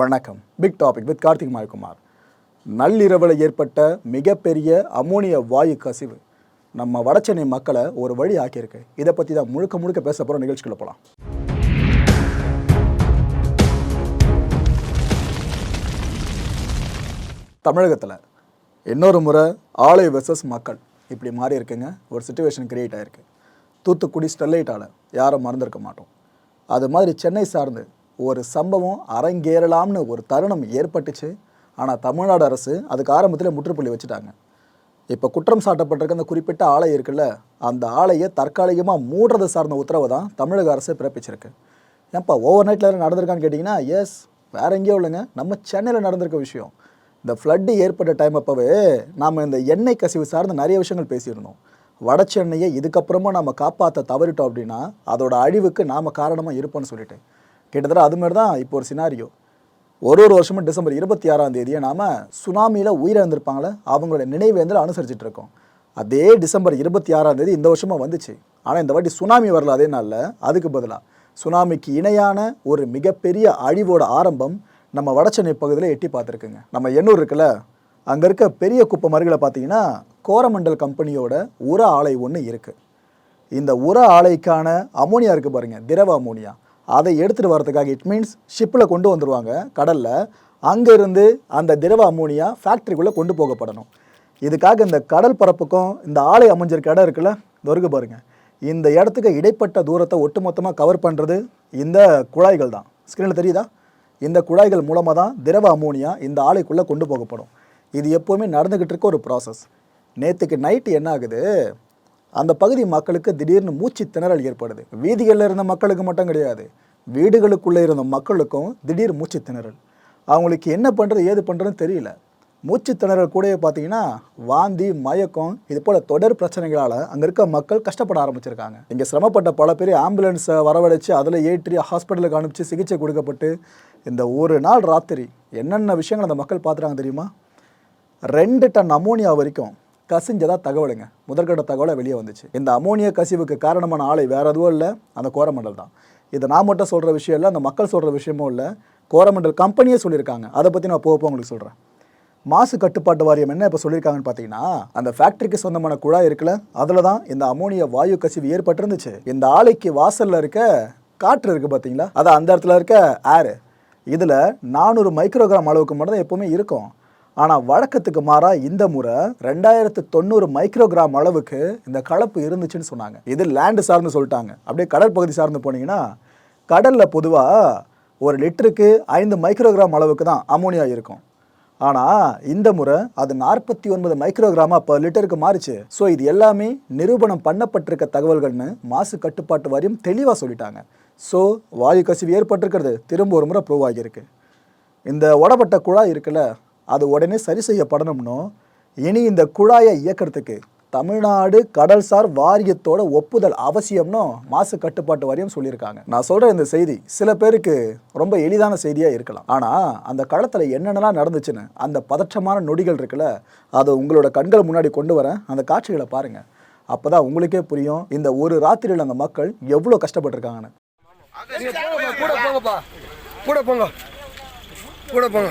வணக்கம். Big topic with Karthik Mayakumar. நள்ளிரவில் ஏற்பட்ட மிகப்பெரிய அமோனிய வாயு கசிவு நம்ம வடச்சென்னை மக்களை ஒரு வழி ஆக்கியிருக்கு. இதை பற்றி தான் முழுக்க முழுக்க பேச போகிற நிகழ்ச்சிக்குள்ள போகலாம் தமிழகத்தில் இன்னொரு முறை ஆலை வெர்சஸ் மக்கள் இப்படி மாறி இருக்குங்க. ஒரு சுச்சுவேஷன் கிரியேட் ஆகிருக்கு தூத்துக்குடி ஸ்டெர்லைட் ஆலை யாரும் மறந்துருக்க மாட்டோம். அது மாதிரி சென்னை சார்ந்து ஒரு சம்பவம் அரங்கேறலாம்னு ஒரு தருணம் ஏற்பட்டுச்சு. ஆனால் தமிழ்நாடு அரசு அதுக்கு ஆரம்பத்தில் முற்றுப்புள்ளி வச்சுட்டாங்க. இப்போ குற்றம் சாட்டப்பட்டிருக்க அந்த குறிப்பிட்ட ஆலை இருக்குல்ல அந்த ஆலையை தற்காலிகமாக மூடுறது சார்ந்த உத்தரவை தான் தமிழக அரசு பிறப்பிச்சிருக்கு. ஏன்ப்பா ஓவர் நைட்டில் நடந்திருக்கான்னு கேட்டிங்கன்னா எஸ் வேற எங்கேயோ இல்லைங்க. நம்ம சென்னையில் நடந்திருக்க விஷயம். இந்த ஃப்ளட்டு ஏற்பட்ட டைம் அப்போவே நாம் இந்த எண்ணெய் கசிவு சார்ந்த நிறைய விஷயங்கள் பேசியிருந்தோம். வட சென்னையை இதுக்கப்புறமா நம்ம காப்பாற்ற தவறிட்டோம் அப்படின்னா அதோட அழிவுக்கு நாம் காரணமாக இருப்போம்னு சொல்லிட்டேன் கிட்டத்தட்ட அது மாதிரி தான் இப்போ ஒரு சினாரியோ ஒரு ஒரு வருஷமும் டிசம்பர் இருபத்தி ஆறாம் தேதியை நாம் சுனாமியில் உயிரிழந்திருப்பாங்களே? அவங்களோட நினைவேந்தல் அனுசரிச்சுட்டு இருக்கோம்? அதே டிசம்பர் இருபத்தி ஆறாம் தேதி இந்த வருஷமாக வந்துச்சு. ஆனால் இந்த வாட்டி சுனாமி வரல அதே நாளில். அதுக்கு பதிலாக சுனாமிக்கு இணையான ஒரு மிகப்பெரிய அழிவோட ஆரம்பம் நம்ம வடச்சென்னை பகுதியில் எட்டி பார்த்துருக்குங்க. நம்ம எண்ணூர் இருக்குல்ல? அங்கே இருக்க பெரிய குப்பை மருகளை பார்த்தீங்கன்னா கோரமண்டல் கம்பெனியோட உர ஆலை ஒன்று இருக்குது இந்த உர ஆலைக்கான அமோனியா இருக்குது பாருங்கள் திரவ அமோனியா. அதை எடுத்துகிட்டு வரதுக்காக இட் மீன்ஸ் ஷிப்பில் கொண்டு வந்துடுவாங்க கடலில். அங்கேருந்து அந்த திரவ அமோனியா ஃபேக்ட்ரிக்குள்ளே கொண்டு போகப்படணும். இதுக்காக இந்த கடல் பரப்புக்கும் இந்த ஆலை அமைஞ்சிருக்க இடம் இருக்குல்ல இந்த பாருங்கள் இந்த இடத்துக்கு இடைப்பட்ட தூரத்தை ஒட்டுமொத்தமாக கவர் பண்ணுறது இந்த குழாய்கள் தான். ஸ்க்ரீனில் தெரியுதா? இந்த குழாய்கள் மூலமாக தான் திரவ அமோனியா இந்த ஆலைக்குள்ளே கொண்டு போகப்படும். இது எப்போவுமே நடந்துக்கிட்டு இருக்க ஒரு ப்ராசஸ் நேற்றுக்கு நைட்டு என்ன ஆகுது? அந்த பகுதி மக்களுக்கு திடீர்னு மூச்சு திணறல் ஏற்படுது. வீதிகளில் இருந்த மக்களுக்கு மட்டும் கிடையாது. வீடுகளுக்குள்ளே இருந்த மக்களுக்கும் திடீர் மூச்சு திணறல். அவங்களுக்கு என்ன பண்ணுறது ஏது பண்ணுறதுன்னு தெரியல. மூச்சு திணறல் கூடயே பார்த்தீங்கன்னா வாந்தி மயக்கம் இது போல் தொடர் பிரச்சனைகளால் அங்கே இருக்க மக்கள் கஷ்டப்பட ஆரம்பிச்சிருக்காங்க. இங்கே சிரமப்பட்ட பல பேர் ஆம்புலன்ஸை வரவழைச்சு அதில் ஏற்றி ஹாஸ்பிட்டலுக்கு அனுப்பிச்சு சிகிச்சை கொடுக்கப்பட்டு இந்த ஒரு நாள் ராத்திரி என்னென்ன விஷயங்கள் அந்த மக்கள் பார்த்துறாங்க தெரியுமா? ரெண்டு டன் அமோனியா வரைக்கும் கசிஞ்சதாக தகவலுங்க. முதற்கட்ட தகவலை வெளியே வந்துச்சு. இந்த அமோனியா கசிவுக்கு காரணமான ஆலை வேற எதுவும் இல்லை. அந்த கோரமண்டல் தான். இதை நான் மட்டும் சொல்கிற விஷயம் இல்லை அந்த மக்கள் சொல்கிற விஷயமும் இல்லை. கோரமண்டல் கம்பெனியே சொல்லியிருக்காங்க. அதை பற்றி நான் போக உங்களுக்கு சொல்கிறேன் மாசு கட்டுப்பாட்டு வாரியம் என்ன இப்போ சொல்லியிருக்காங்கன்னு பார்த்தீங்கன்னா அந்த ஃபேக்ட்ரிக்கு சொந்தமான குழாய் இருக்குல்ல அதில் தான் இந்த அமோனியா வாயு கசிவு ஏற்பட்டிருந்துச்சு. இந்த ஆலைக்கு வாசலில் இருக்க காற்று இருக்குது பார்த்தீங்களா அது அந்த இடத்துல இருக்க ஏர் இதில் நானூறு மைக்ரோகிராம் அளவுக்கு மட்டும் தான் எப்போவுமே இருக்கும். ஆனால் வழக்கத்துக்கு மாறாக இந்த முறை ரெண்டாயிரத்து தொண்ணூறு மைக்ரோகிராம் அளவுக்கு இந்த கலப்பு இருந்துச்சுன்னு சொன்னாங்க. இது லேண்டு சார்ந்து சொல்லிட்டாங்க. அப்படியே கடல் பகுதி சார்ந்து போனீங்கன்னா கடலில் பொதுவாக ஒரு லிட்டருக்கு ஐந்து மைக்ரோகிராம் அளவுக்கு தான் அமோனியா இருக்கும். ஆனால் இந்த முறை அது நாற்பத்தி ஒன்பது மைக்ரோகிராமா பர் லிட்டருக்கு மாறிச்சு. ஸோ இது எல்லாமே நிரூபணம் பண்ணப்பட்டிருக்க தகவல்கள்னு மாசு கட்டுப்பாட்டு வாரியம் தெளிவாக சொல்லிட்டாங்க. ஸோ வாயு கசிவு ஏற்பட்டிருக்கிறது. திரும்ப ஒரு முறை ப்ரூவ் ஆகியிருக்கு. இந்த உடப்பட்ட குழாய் இருக்குல்ல அது உடனே சரி செய்யப்படணும்னோ இனி இந்த குழாயை இயக்கிறதுக்கு தமிழ்நாடு கடல்சார் வாரியத்தோட ஒப்புதல் அவசியம்னு மாசு கட்டுப்பாட்டு வாரியம் சொல்லியிருக்காங்க. நான் சொல்கிற இந்த செய்தி சில பேருக்கு ரொம்ப எளிதான செய்தியாக இருக்கலாம். ஆனால் அந்த களத்தில் என்னென்னலாம் நடந்துச்சுன்னு அந்த பதற்றமான நொடிகள் இருக்குல்ல அதை உங்களோட கண்கள் முன்னாடி கொண்டு வரேன். அந்த காட்சிகளை பாருங்கள் அப்போ தான் உங்களுக்கே புரியும் இந்த ஒரு ராத்திரியில் அந்த மக்கள் எவ்வளோ கஷ்டப்பட்டுருக்காங்கன்னு. கூட போங்கப்பா, கூட போங்க. கூட போங்க.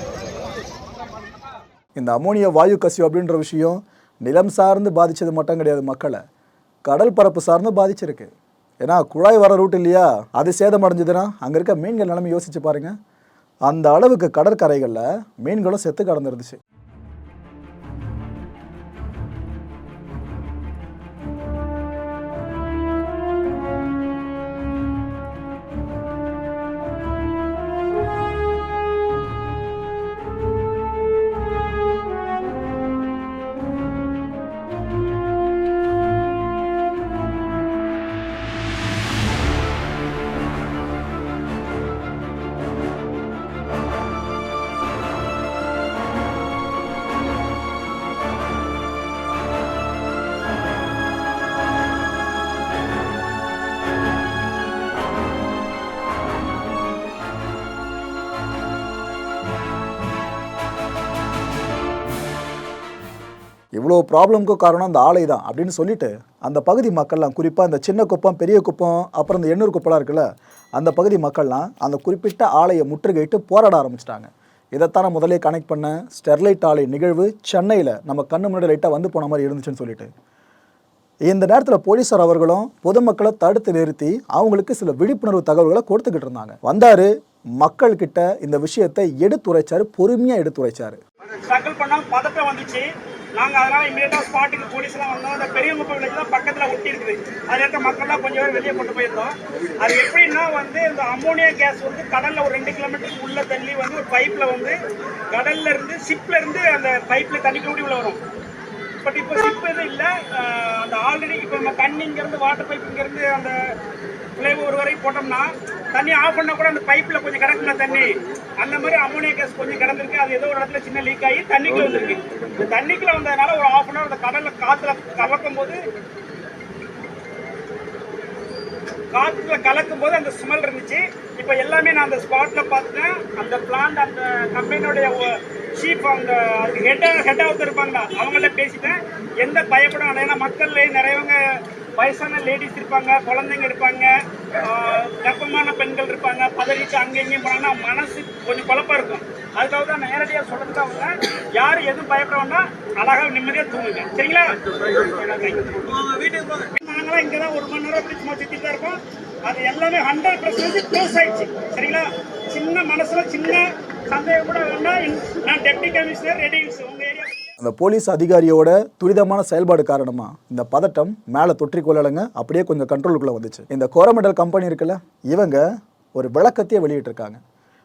இந்த அமோனியா வாயு கசிவு அப்படின்ற விஷயம் நிலம் சார்ந்து பாதித்தது மட்டும் கிடையாது மக்களை. கடல் பரப்பு சார்ந்து பாதிச்சிருக்கு. ஏன்னா குழாய் வர ரூட் இல்லையா? அது சேதம் அடைஞ்சதுன்னா அங்கே இருக்க மீன்கள் நிலைமை யோசிச்சு பாருங்கள் அந்த அளவுக்கு கடற்கரைகளில் மீன்களும் செத்து கடந்துருந்துச்சு. ப்ராப்ளம்க்கு காரணம் அந்த ஆலை தான் அப்படின்னு சொல்லிட்டு அந்த பகுதி மக்கள்லாம் குறிப்பாக அந்த சின்ன குப்பம் பெரிய குப்பம் அப்புறம் இந்த எண்ணூர் குப்பலாம் இருக்குல்ல அந்த பகுதி மக்கள்லாம் அந்த குறிப்பிட்ட ஆலையை முற்றுகையிட்டு போராட ஆரம்பிச்சிட்டாங்க. இதைத்தான் நான் முதலே கனெக்ட் பண்ண ஸ்டெர்லைட் ஆலை நிகழ்வு சென்னையில் நம்ம கண்ணு முன்னாடி லைட்டாக வந்து போன மாதிரி இருந்துச்சுன்னு சொல்லிட்டு. இந்த நேரத்தில் போலீஸார் அவர்களும் பொதுமக்களை தடுத்து நிறுத்தி அவங்களுக்கு சில விழிப்புணர்வு தகவல்களை கொடுத்துக்கிட்டு இருந்தாங்க. வந்தார் மக்கள்கிட்ட இந்த விஷயத்தை எடுத்துரைச்சார் பொறுமையாக எடுத்துரைச்சார். ஸ்ட்ரகிள் பண்ணால் பதட்டம் வந்துச்சு. நாங்கள் அதனால் இமீடியட்டாக ஸ்பாட்டுக்கு போலீஸ்லாம் வந்தோம். அந்த பெரிய முப்பை வில்லேஜ் தான் பக்கத்தில் ஒட்டி இருக்குது அதில் இருக்க மக்கள்லாம் கொஞ்சம் பேர் வெளியே கொண்டு போயிருந்தோம். அது எப்படின்னா வந்து இந்த அம்மோனியா கேஸ் வந்து கடலில் ஒரு ரெண்டு கிலோமீட்டருக்கு உள்ளே தள்ளி வந்து ஒரு பைப்பில் வந்து கடல்ல இருந்து ஷிப்ல இருந்து அந்த பைப்பில் தண்ணி கூடி உள்ள வரும். பட் இப்போ ஷிப் எதுவும் இல்லை. அந்த ஆல்ரெடி இப்போ நம்ம தண்ணி இங்கேருந்து வாட்டர் பைப் இங்கேருந்து அந்த ஒரு வரை போட்டோம்னா தண்ணி ஆஃப் பண்ணால் கூட அந்த பைப்பில் கொஞ்சம் கிடக்குல தண்ணி? அந்த மாதிரி அமோனியா கேஸ் கொஞ்சம் கிடந்திருக்கு. அது ஏதோ ஒரு இடத்துல சின்ன லீக் ஆகி தண்ணிக்குள்ள வந்திருக்கு. இந்த தண்ணிக்குள்ள வந்ததுனால ஒரு ஆஃப் அன் அவர் அந்த கடலில் காற்றுல கலக்கும் போது காற்றுல கலக்கும் போது அந்த ஸ்மெல் இருந்துச்சு. இப்போ எல்லாமே நான் அந்த ஸ்பாட்ல பார்த்துட்டேன் அந்த பிளான்ட் அந்த கம்பெனியோடைய சீஃப் அந்த அதுக்கு ஹெட் ஹெட் ஆஃப் இருப்பாங்களா அவங்கள்ட்ட பேசிட்டேன். எந்த பயப்படும் ஏன்னா மக்கள்ல நிறையவங்க வயசான லேடிஸ் இருப்பாங்க குழந்தைங்க இருப்பாங்க கர்ப்பமான பெண்கள் இருப்பாங்க. பதறிச்சு அங்கே இங்கேயும் போனாங்கன்னா மனசு கொஞ்சம் குழப்பம் இருக்கும். அதுக்காக தான் நேரடியாக சொல்கிறதுக்காக அவங்க யாரும் எதுவும் பயப்பட வேண்டாம். அழகாக நிம்மதியாக தூங்குங்க. சரிங்களா? வீட்டுக்கு நாங்களாம் இங்கே தான் ஒரு மணி நேரம் அப்படி சும்மா சுற்றிட்டு தான் இருக்கோம் அது எல்லாமே ஹண்ட்ரட் பர்சன்டேஜ் க்ளோஸ் ஆயிடுச்சு. சரிங்களா? சின்ன மனசில் சின்ன சந்தேகம் கூட வேண்டாம். நான் டெப்டி கமிஷனர் ரெடி உங்கள் ஏரியா அந்த போலீஸ் அதிகாரியோட துரிதமான செயல்பாடு காரணமாக இந்த பதட்டம் மேலே தொற்றிக்கொள்ளலைங்க அப்படியே கொஞ்சம் கண்ட்ரோலுக்குள்ளே வந்துச்சு. இந்த கோரமெண்டல் கம்பெனி இருக்குல்ல இவங்க ஒரு விளக்கத்தையே வெளியிட்டிருக்காங்க.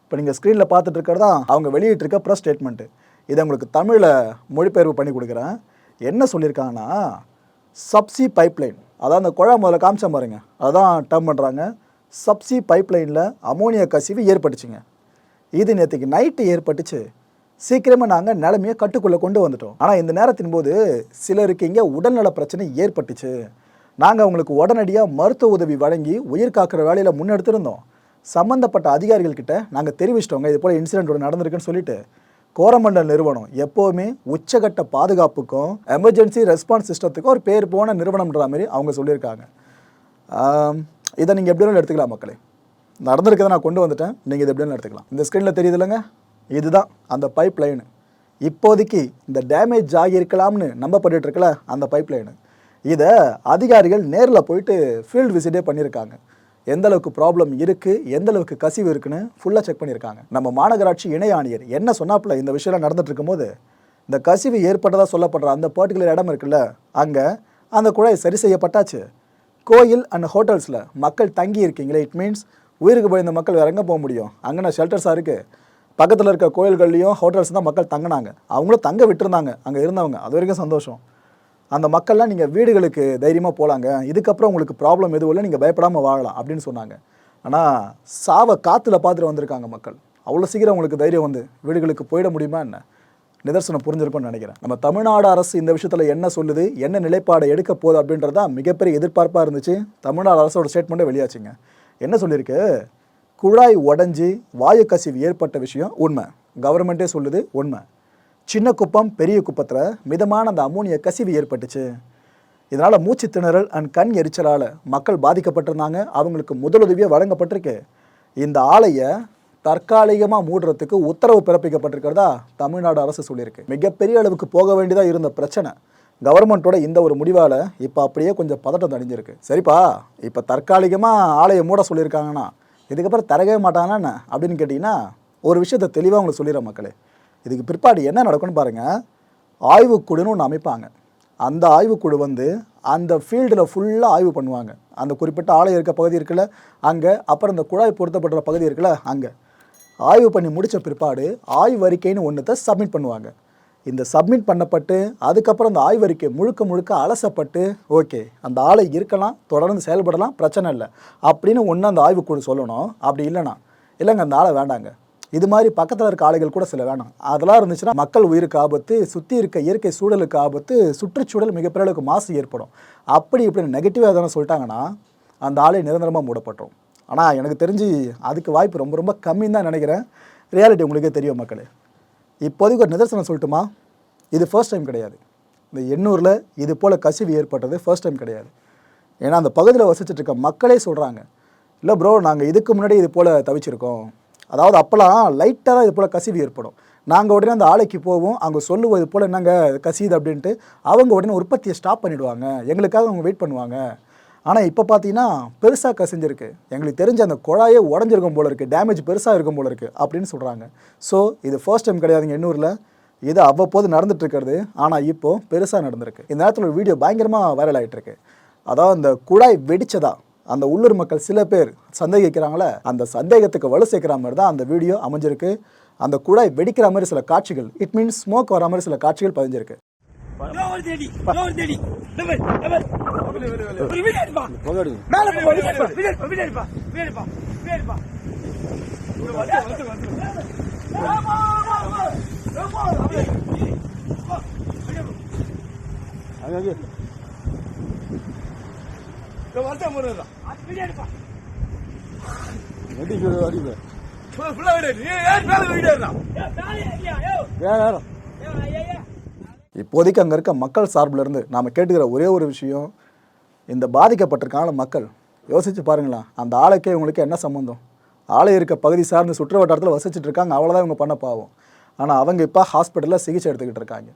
இப்போ நீங்கள் ஸ்க்ரீனில் பார்த்துட்டு இருக்கிறதா அவங்க வெளியிட்டிருக்க ப்ரெஸ் ஸ்டேட்மெண்ட்டு இதை உங்களுக்கு தமிழில் மொழிபெயர்ப்பு பண்ணி கொடுக்குறேன். என்ன சொல்லியிருக்காங்கன்னா சப்சி பைப்லைன் அதான் அந்த குழா முதல்ல காமிச்ச பாருங்க. அதான் டேர்ம் பண்ணுறாங்க சப்சி பைப்லைனில் அமோனியா கசிவு ஏற்பட்டுச்சுங்க. இது நேற்றுக்கு நைட்டு ஏற்பட்டுச்சு. சீக்கிரமாக நாங்கள் நிலைமையை கட்டுக்குள்ளே கொண்டு வந்துட்டோம். ஆனால் இந்த நேரத்தின் போது சிலருக்கு இங்கே உடல்நல பிரச்சனை ஏற்பட்டுச்சு. நாங்கள் அவங்களுக்கு உடனடியாக மருத்துவ உதவி வழங்கி உயிர் காக்கிற வேலையில் முன்னெடுத்திருந்தோம். சம்மந்தப்பட்ட அதிகாரிகள்கிட்ட நாங்கள் தெரிவிச்சிட்டோங்க. இது போல் இன்சிடென்ட் ஒன்று நடந்திருக்குன்னு சொல்லிட்டு. கோரமண்டல் நிறுவனம் எப்போவுமே உச்சகட்ட பாதுகாப்புக்கும் எமர்ஜென்சி ரெஸ்பான்ஸ் சிஸ்டத்துக்கும் ஒரு பேர் போன நிறுவனம்ன்ற மாதிரி அவங்க சொல்லியிருக்காங்க. இதை நீங்கள் எப்படி வேணாலும் எடுத்துக்கலாம் மக்களே. நடந்திருக்கதை நான் கொண்டு வந்துட்டேன். நீங்கள் இது எப்படி எடுத்துக்கலாம். இந்த ஸ்க்ரீனில் தெரியுது இல்லைங்க? இதுதான் அந்த பைப் லைனு இப்போதைக்கு இந்த டேமேஜ் ஆகியிருக்கலாம்னு நம்பப்பட்டுட்டு இருக்கல அந்த பைப் லைனு இதை அதிகாரிகள் நேரில் போயிட்டு ஃபீல்டு விசிட்டே பண்ணியிருக்காங்க. எந்த அளவுக்கு ப்ராப்ளம் இருக்குது எந்த அளவுக்கு கசிவு இருக்குன்னு ஃபுல்லாக செக் பண்ணியிருக்காங்க. நம்ம மாநகராட்சி இணை ஆணையர் என்ன சொன்னாப்புல இந்த விஷயம்லாம் நடந்துட்டு இருக்கும்போது இந்த கசிவு ஏற்பட்டதாக சொல்லப்படுற அந்த பர்டிகுலர் இடம் இருக்குல்ல அங்கே அந்த குழாய் சரி செய்யப்பட்டாச்சு. கோயில் அண்ட் ஹோட்டல்ஸில் மக்கள் தங்கி இருக்கீங்களே இட் மீன்ஸ் உயிருக்கு பயந்த மக்கள் வேற எங்கே போக முடியும்? அங்கே ஷெல்டர்ஸாக இருக்குது பக்கத்தில் இருக்க கோயில்கள்லேயும் ஹோட்டல்ஸ் தான் மக்கள் தங்கினாங்க. அவங்களும் தங்க விட்டுருந்தாங்க அங்கே இருந்தவங்க. அது வரைக்கும் சந்தோஷம். அந்த மக்கள்லாம் நீங்கள் வீடுகளுக்கு தைரியமாக போகலாங்க இதுக்கப்புறம் உங்களுக்கு ப்ராப்ளம் எதுவும் இல்லை நீங்கள் பயப்படாமல் வாழலாம் அப்படின்னு சொன்னாங்க. ஆனால் சாவை காற்றுல பார்த்துட்டு வந்திருக்காங்க மக்கள். அவ்வளோ சீக்கிரம் உங்களுக்கு தைரியம் வந்து வீடுகளுக்கு போயிட முடியுமா என்ன? நிதர்சனம் புரிஞ்சிருக்கும்னு நினைக்கிறேன். நம்ம தமிழ்நாடு அரசு இந்த விஷயத்தில் என்ன சொல்லுது என்ன நிலைப்பாடை எடுக்க போகுது அப்படின்றது தான் மிகப்பெரிய எதிர்பார்ப்பாக இருந்துச்சு. தமிழ்நாடு அரசோட ஸ்டேட்மெண்ட்டே வெளியாச்சுங்க. என்ன சொல்லியிருக்கு? குழாய் உடஞ்சி வாயு கசிவு ஏற்பட்ட விஷயம் உண்மை. கவர்மெண்ட்டே சொல்லுது உண்மை. சின்ன குப்பம் பெரிய குப்பத்தில் மிதமான அந்த அமோனிய கசிவு ஏற்பட்டுச்சு. இதனால் மூச்சு திணறல் அண்ட் கண் எரிச்சலால் மக்கள் பாதிக்கப்பட்டிருந்தாங்க. அவங்களுக்கு முதலுதவியாக வழங்கப்பட்டிருக்கு. இந்த ஆலையை தற்காலிகமாக மூடுறதுக்கு உத்தரவு பிறப்பிக்கப்பட்டிருக்கிறதா தமிழ்நாடு அரசு சொல்லியிருக்கு. மிகப்பெரிய அளவுக்கு போக வேண்டியதாக இருந்த பிரச்சனை. கவர்மெண்ட்டோட இந்த ஒரு முடிவால் இப்போ அப்படியே கொஞ்சம் பதட்டம் தணிஞ்சிருக்கு. சரிப்பா இப்போ தற்காலிகமாக ஆலையை மூட சொல்லியிருக்காங்கன்னா இதுக்கப்புறம் தரவே மாட்டாங்கன்னா என்ன? அப்படின்னு கேட்டிங்கன்னா ஒரு விஷயத்தை தெளிவாக உங்களுக்கு சொல்லிடுறேன் மக்களே. இதுக்கு பிற்பாடு என்ன நடக்கும்னு பாருங்கள் ஆய்வுக்குழுன்னு ஒன்று அமைப்பாங்க. அந்த ஆய்வுக்குழு வந்து அந்த ஃபீல்டில் ஃபுல்லாக ஆய்வு பண்ணுவாங்க. அந்த குறிப்பிட்ட ஆலை இருக்க பகுதி இருக்குல்ல அங்கே. அப்புறம் இந்த குழாய் பொருத்தப்படுற பகுதி இருக்குல்ல அங்கே. ஆய்வு பண்ணி முடித்த பிற்பாடு ஆய்வறிக்கைன்னு ஒன்றத்தை சப்மிட் பண்ணுவாங்க. இந்த சப்மிட் பண்ணப்பட்டு அதுக்கப்புறம் அந்த ஆய்வறிக்கை முழுக்க முழுக்க அலசப்பட்டு ஓகே அந்த ஆலை இருக்கலாம் தொடர்ந்து செயல்படலாம் பிரச்சனை இல்லை. அப்படின்னு ஒன்று அந்த ஆய்வுக்குழு சொல்லணும். அப்படி இல்லைனா இல்லைங்க அந்த ஆளை வேண்டாங்க. இது மாதிரி பக்கத்தில் இருக்க ஆலைகள் கூட சில வேணாம். அதெல்லாம் இருந்துச்சுன்னா மக்கள் உயிருக்கு ஆபத்து சுற்றி இருக்க இயற்கை சூழலுக்கு ஆபத்து சுற்றுச்சூழல் மிகப்பெரிய அளவுக்கு மாசு ஏற்படும். அப்படி இப்படி நெகட்டிவாக எதனா சொல்லிட்டாங்கன்னா அந்த ஆலை நிரந்தரமாக மூடப்பட்டுரும். ஆனால் எனக்கு தெரிஞ்சு அதுக்கு வாய்ப்பு ரொம்ப ரொம்ப கம்மின்னு தான் நினைக்கிறேன். ரியாலிட்டி உங்களுக்கே தெரியும் மக்களே. இப்போதைக்கு ஒரு நிதர்சனம் சொல்லட்டுமா? இது ஃபர்ஸ்ட் டைம் கிடையாது. இந்த எண்ணூரில் இது போல் கசிவு ஏற்பட்டது ஃபர்ஸ்ட் டைம் கிடையாது. ஏன்னா அந்த பகுதியில் வசிச்சுட்டு இருக்க மக்களே சொல்கிறாங்க இல்லை ப்ரோ நாங்கள் இதுக்கு முன்னாடி இது போல் தவிச்சிருக்கோம். அதாவது அப்போல்லாம் லைட்டாக தான் இது போல் கசிவு ஏற்படும். நாங்கள் உடனே அந்த ஆலைக்கு போவோம். அவங்க சொல்லுவோம் இது போல் என்னங்க கசியுது அப்படின்ட்டு அவங்க உடனே உற்பத்தியை ஸ்டாப் பண்ணிடுவாங்க. எங்களுக்காக அவங்க வெயிட் பண்ணுவாங்க. ஆனால் இப்போ பார்த்தீங்கன்னா பெருசாக கசிஞ்சிருக்கு. எங்களுக்கு தெரிஞ்ச அந்த குழாயே உடஞ்சிருக்கும் போல இருக்குது டேமேஜ் பெருசாக இருக்கும் போல இருக்குது அப்படின்னு சொல்கிறாங்க ஸோ இது ஃபர்ஸ்ட் டைம் கிடையாதுங்க எண்ணூரில். இது அவ்வப்போது நடந்துட்டுருக்கிறது ஆனால் இப்போது பெருசாக நடந்திருக்கு. இந்த நேரத்தில் ஒரு வீடியோ பயங்கரமாக வைரல் ஆகிட்டுருக்கு அதாவது அந்த குழாய் வெடித்ததா அந்த உள்ளூர் மக்கள் சில பேர் சந்தேகிக்கிறாங்களே அந்த சந்தேகத்துக்கு வலு சேர்க்குற மாதிரி தான் அந்த வீடியோ அமைஞ்சிருக்கு. அந்த குழாய் வெடிக்கிற மாதிரி சில காட்சிகள் இட் மீன்ஸ் ஸ்மோக் வர மாதிரி சில காட்சிகள் பதிஞ்சிருக்கு. ஒரு இப்போதைக்கு அங்கே இருக்க மக்கள் சார்பில் இருந்து நாம் கேட்டுக்கிற ஒரே ஒரு விஷயம் இந்த பாதிக்கப்பட்டிருக்கான மக்கள். யோசிச்சு பாருங்களேன் அந்த ஆலைக்கே இவங்களுக்கு என்ன சம்மந்தம் ஆலை இருக்க பகுதி சார்ந்து சுற்று வட்டாரத்தில் வசிச்சுட்டு இருக்காங்க அவ்வளோதான் இவங்க பண்ண பாவம். ஆனால் அவங்க இப்போ ஹாஸ்பிட்டலில் சிகிச்சை எடுத்துக்கிட்டு இருக்காங்க.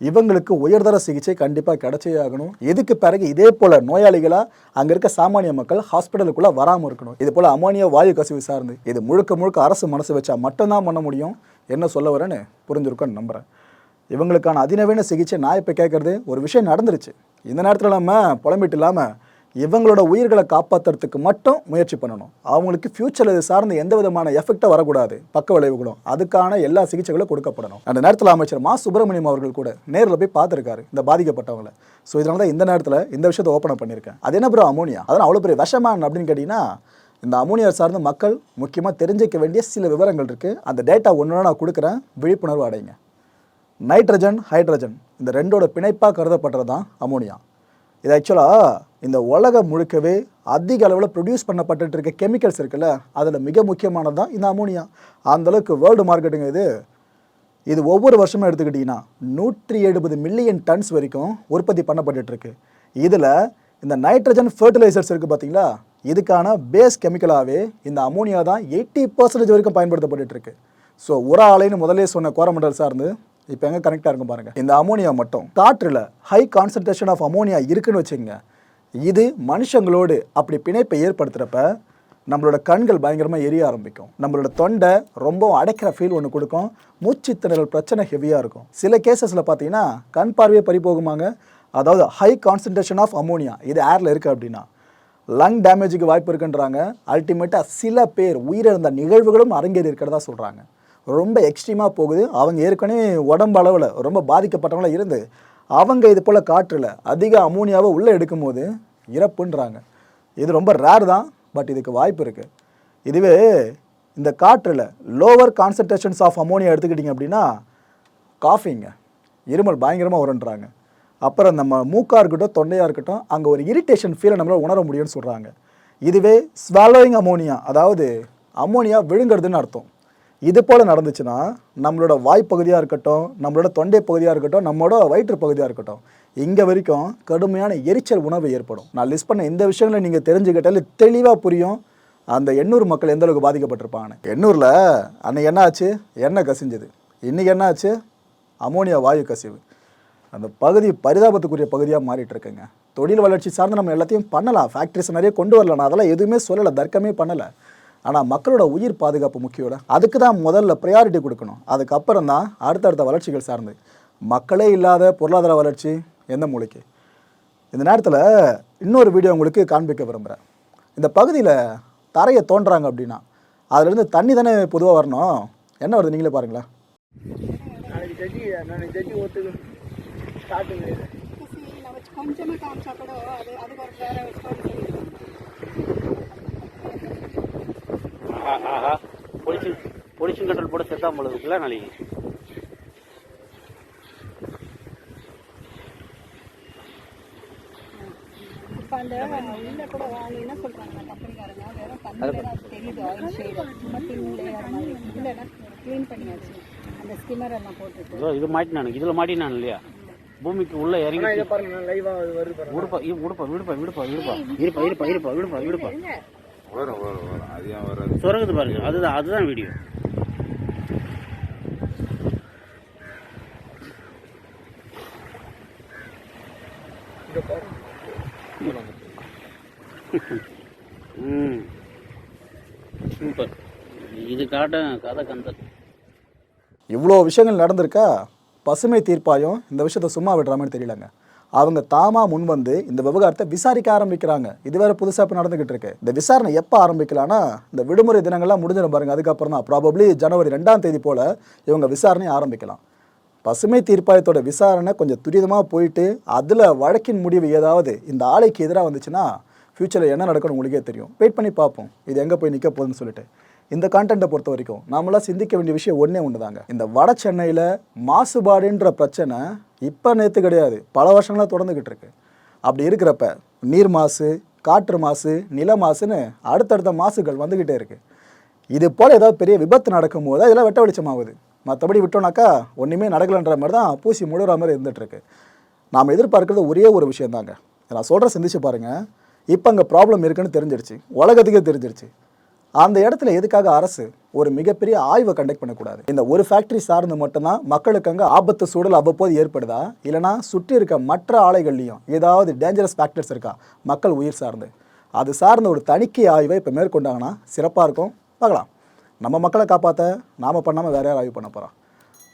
இவங்களுக்கு உயர்தர சிகிச்சை கண்டிப்பாக கிடைச்சே ஆகணும். இதுக்கு பிறகு இதே போல் நோயாளிகளாக அங்கே இருக்க சாமானிய மக்கள் ஹாஸ்பிட்டலுக்குள்ளே வராமல் இருக்கணும். இது போல் அமோனியா வாயு கசிவு சார்ந்து இது முழுக்க முழுக்க அரசு மனசு வச்சா மட்டும்தான் பண்ண முடியும். என்ன சொல்ல வரேன்னு புரிஞ்சிருக்கோன்னு நம்புகிறேன் இவங்களுக்கான அதிநவீன சிகிச்சை நான் இப்போ கேட்குறது ஒரு விஷயம் நடந்துருச்சு. இந்த நேரத்தில் நம்ம புலம்பிட்டு இல்லாமல் இவங்களோட உயிர்களை காப்பாற்றுறதுக்கு மட்டும் முயற்சி பண்ணணும். அவங்களுக்கு ஃப்யூச்சரில் இது சார்ந்த எந்த விதமான எஃபெக்டாக வரக்கூடாது. பக்க விளைவுகளும். அதுக்கான எல்லா சிகிச்சைகளும் கொடுக்கப்படணும். அந்த நேரத்தில் அமைச்சர் மா. சுப்பிரமணியம் அவர்கள் கூட நேரில் போய் பார்த்துருக்காரு இந்த பாதிக்கப்பட்டவங்களை. ஸோ இதனால தான் இந்த நேரத்தில் இந்த விஷயத்தை ஓப்பன் பண்ணியிருக்கேன். அது என்ன ப்ரோ அமோனியா அதனால் அவ்வளோ பெரிய விஷமான அப்படின்னு கேட்டிங்கன்னா இந்த அமோனியா சார்ந்த மக்கள் முக்கியமாக தெரிஞ்சிக்க வேண்டிய சில விவரங்கள் இருக்குது அந்த டேட்டா ஒன்று நான் கொடுக்குறேன். விழிப்புணர்வு அடைங்க. நைட்ரஜன் ஹைட்ரஜன் இந்த ரெண்டோட பிணைப்பாக கருதப்படுறது தான் அமோனியா இது ஆக்சுவலாக இந்த உலகம் முழுக்கவே அதிக அளவில் ப்ரொடியூஸ் பண்ணப்பட்டு இருக்க கெமிக்கல்ஸ் இருக்குல்ல அதில் மிக முக்கியமானது தான் இந்த அமோனியா அந்த அளவுக்கு வேர்ல்டு மார்க்கெட்டுங்க இது. இது ஒவ்வொரு வருஷமும் எடுத்துக்கிட்டிங்கன்னா நூற்றி எழுபது மில்லியன் டன்ஸ் வரைக்கும் உற்பத்தி பண்ணப்பட்டுருக்கு இதில் இந்த நைட்ரஜன் ஃபர்டிலைசர்ஸ் இருக்குது பார்த்தீங்களா இதுக்கான பேஸ் கெமிக்கலாகவே இந்த அமோனியா தான் எயிட்டி பர்சன்டேஜ் வரைக்கும் பயன்படுத்தப்பட்டுருக்கு ஸோ உர ஆலைன்னு முதலே சொன்ன கோரமண்டல் சார்ந்து இப்போ எங்கே கனெக்டாக இருக்கும் பாருங்கள் இந்த அமோனியா மட்டும் காற்றில் ஹை கான்சன்ட்ரேஷன் ஆஃப் அமோனியா இருக்குன்னு வச்சுக்கோங்க. இது மனுஷங்களோடு அப்படி பிணைப்பை ஏற்படுத்துகிறப்ப நம்மளோட கண்கள் பயங்கரமாக எரிய ஆரம்பிக்கும். நம்மளோட தொண்டை ரொம்ப அடைக்கிற ஃபீல் ஒன்று கொடுக்கும். மூச்சு திணறல் பிரச்சனை ஹெவியாக இருக்கும். சில கேசஸில் பார்த்தீங்கன்னா கண் பார்வையே பறி போகுமாங்க. அதாவது ஹை கான்சன்ட்ரேஷன் ஆஃப் அமோனியா இது ஏரில் இருக்குது அப்படின்னா லங் டேமேஜுக்கு வாய்ப்பு இருக்குன்றாங்க. அல்டிமேட்டாக சில பேர் உயிரிழந்த நிகழ்வுகளும் அரங்கேறி இருக்கிறதா சொல்கிறாங்க ரொம்ப எக்ஸ்ட்ரீமாக போகுது. அவங்க ஏற்கனவே உடம்பு அளவில் ரொம்ப பாதிக்கப்பட்டவங்களாம் இருந்து அவங்க இது போல் காற்றில் அதிக அமோனியாவை உள்ளே எடுக்கும்போது இறப்புன்றாங்க. இது ரொம்ப ரேர் தான் பட் இதுக்கு வாய்ப்பு இருக்குது இதுவே இந்த காற்றில் லோவர் கான்சன்ட்ரேஷன்ஸ் ஆஃப் அமோனியா எடுத்துக்கிட்டிங்க அப்படின்னா காஃபிங்க இருமல் பயங்கரமாக வருன்றாங்க. அப்புறம் நம்ம மூக்காக இருக்கட்டும் தொண்டையாக இருக்கட்டும் அங்கே ஒரு இரிட்டேஷன் ஃபீலை நம்மளால் உணர முடியும்னு சொல்கிறாங்க இதுவே ஸ்வாலோயிங் அமோனியா அதாவது அமோனியா விழுங்கிறதுன்னு அர்த்தம். இது போல் நடந்துச்சுன்னா நம்மளோட வாய்ப்பகுதியாக இருக்கட்டும் நம்மளோட தொண்டை பகுதியாக இருக்கட்டும் நம்மளோட வயிற்று பகுதியாக இருக்கட்டும் இங்கே வரைக்கும் கடுமையான எரிச்சல் உணவு ஏற்படும். நான் லிஸ்ட் பண்ண இந்த விஷயங்களை நீங்கள் தெரிஞ்சுக்கிட்டாலே தெளிவாக புரியும். அந்த எண்ணூர் மக்கள் எந்த அளவுக்கு பாதிக்கப்பட்டிருப்பாங்கன்னு. எண்ணூரில் அன்னைக்கு என்ன ஆச்சு எண்ணெய் கசிஞ்சது. இன்றைக்கி என்ன ஆச்சு அமோனியா வாயு கசிவு. அந்த பகுதி பரிதாபத்துக்குரிய பகுதியாக மாறிட்டு இருக்குங்க தொழில் வளர்ச்சி சார்ந்து நம்ம எல்லாத்தையும் பண்ணலாம். ஃபேக்ட்ரிஸ் நிறைய கொண்டு வரலாம். நான் அதெல்லாம் எதுவுமே சொல்லலை. தர்க்கமே பண்ணலை. ஆனால் மக்களோட உயிர் பாதுகாப்பு முக்கியோட அதுக்கு தான் முதல்ல ப்ரையாரிட்டி கொடுக்கணும். அதுக்கப்புறம் தான் அடுத்தடுத்த வளர்ச்சிகள் சார்ந்து. மக்களே இல்லாத பொருளாதார வளர்ச்சி எந்த மூலைக்கு? இந்த நேரத்தில் இன்னொரு வீடியோ உங்களுக்கு காண்பிக்க விரும்புகிறேன் இந்த பகுதியில் தரையை தோன்றாங்க அப்படின்னா அதுலேருந்து தண்ணி தானே பொதுவாக வரணும்? என்ன வருது? நீங்களே பாருங்களேன். நாளைக்கு நாளைக்கு கொஞ்சமாக காமிச்சா கூட அது அது வேற ஆஹா பொலிஷன் கண்ட்ரோல் போட செத்தா போல இருக்குல்ல நாளைக்கு? அந்த உள்ள கூட வாங்கி என்ன சொல்றாங்க? கம்பெனிக்காரங்க வெறும் தண்ணியில தான் அது தெரியுது ஆயில் ஷேடு சும்மா தின் லேயர் மாதிரி. இல்லைன்னா க்ளீன் பண்ணியாச்சு. அந்த ஸ்கிம்மர் எல்லாம் போட்டுட்டு. இதோ இது மாட்டினானு இதில் மாட்டினானு இல்லையா? பூமிக்கு உள்ள இறங்கி இதை பாருங்க நான் லைவா வருது பாருங்க. விடுப்பா விடுப்பா விடுப்பா விடுப்பா விடுப்பா இருப்பா இருப்பா இருப்பா விடுப்பா விடுப்பா வரும் வரும் வரும். அது ஏன் வராது? சுரங்குது பாருங்க. அதுதான் அதுதான் வீடியோ ம். சூப்பர். இது காட்ட கதை கந்தல். இவ்வளோ விஷயங்கள் நடந்திருக்கா? பசுமை தீர்ப்பாயம் இந்த விஷயத்தை சும்மா விடுற மாதிரி தெரியலங்க. அவங்க தாமா முன் வந்து இந்த விவகாரத்தை விசாரிக்க ஆரம்பிக்கிறாங்க. இது புதுசாக இப்போ நடந்துகிட்டு இருக்கு இந்த விசாரணை எப்போ ஆரம்பிக்கலாம்னா இந்த விடுமுறை தினங்கள்லாம் முடிஞ்சிடும் பாருங்க. அதுக்கப்புறம் தான். ப்ராபப்ளி ஜனவரி ரெண்டாம் தேதி போல இவங்க விசாரணையை ஆரம்பிக்கலாம். பசுமை தீர்ப்பாயத்தோட விசாரணை கொஞ்சம் துரிதமாக போயிட்டு அதில் வழக்கின் முடிவு ஏதாவது இந்த ஆலைக்கு எதிராக வந்துச்சுன்னா ஃப்யூச்சரில் என்ன நடக்கணும் உங்களுக்கே தெரியும். வெயிட் பண்ணி பார்ப்போம். இது எங்கே போய் நிற்க போகுதுன்னு சொல்லிட்டு. இந்த கான்டென்ட்டை பொறுத்த வரைக்கும் நாமெல்லாம் சிந்திக்க வேண்டிய விஷயம் ஒன்றே ஒன்று தாங்க இந்த வட சென்னையில் மாசுபாடுன்ற பிரச்சனை இப்போ நேற்று கிடையாது. பல வருஷங்களாக தொடர்ந்துக்கிட்டு இருக்கு. அப்படி இருக்கிறப்ப நீர் மாசு காற்று மாசு நில மாசுன்னு அடுத்தடுத்த மாசுகள் வந்துக்கிட்டே இருக்கு. இது போல் ஏதாவது பெரிய விபத்து நடக்கும்போது இதெல்லாம் வெட்ட வெளிச்சமாகுது. மற்றபடி விட்டோம்னாக்கா ஒன்றுமே நடக்கலைன்ற மாதிரி தான் பூசி முழுகிற மாதிரி இருந்துகிட்ருக்கு நாம் எதிர்பார்க்குறது ஒரே ஒரு விஷயம் தாங்க நான் சொல்கிற சிந்திச்சு பாருங்கள் இப்போ அங்கே ப்ராப்ளம் இருக்குன்னு தெரிஞ்சிருச்சு. உலகத்துக்கே தெரிஞ்சிருச்சு. அந்த இடத்துல எதுக்காக அரசு ஒரு மிகப்பெரிய ஆய்வை கண்டக்ட் பண்ணக்கூடாது? இந்த ஒரு ஃபேக்ட்ரி சார்ந்து மட்டும்தான் மக்களுக்கு அங்கே ஆபத்து சூழல் அவ்வப்போது ஏற்படுதா? இல்லைனா சுற்றி இருக்க மற்ற ஆலைகள்லையும் ஏதாவது டேஞ்சரஸ் ஃபேக்டர்ஸ் இருக்கா? மக்கள் உயிர் சார்ந்து. அது சார்ந்த ஒரு தணிக்கை ஆய்வை இப்போ மேற்கொண்டாங்கன்னா சிறப்பாக இருக்கும். பார்க்கலாம். நம்ம மக்களை காப்பாற்ற நாம் பண்ணாமல் வேற யார் ஆய்வு பண்ண போகிறோம்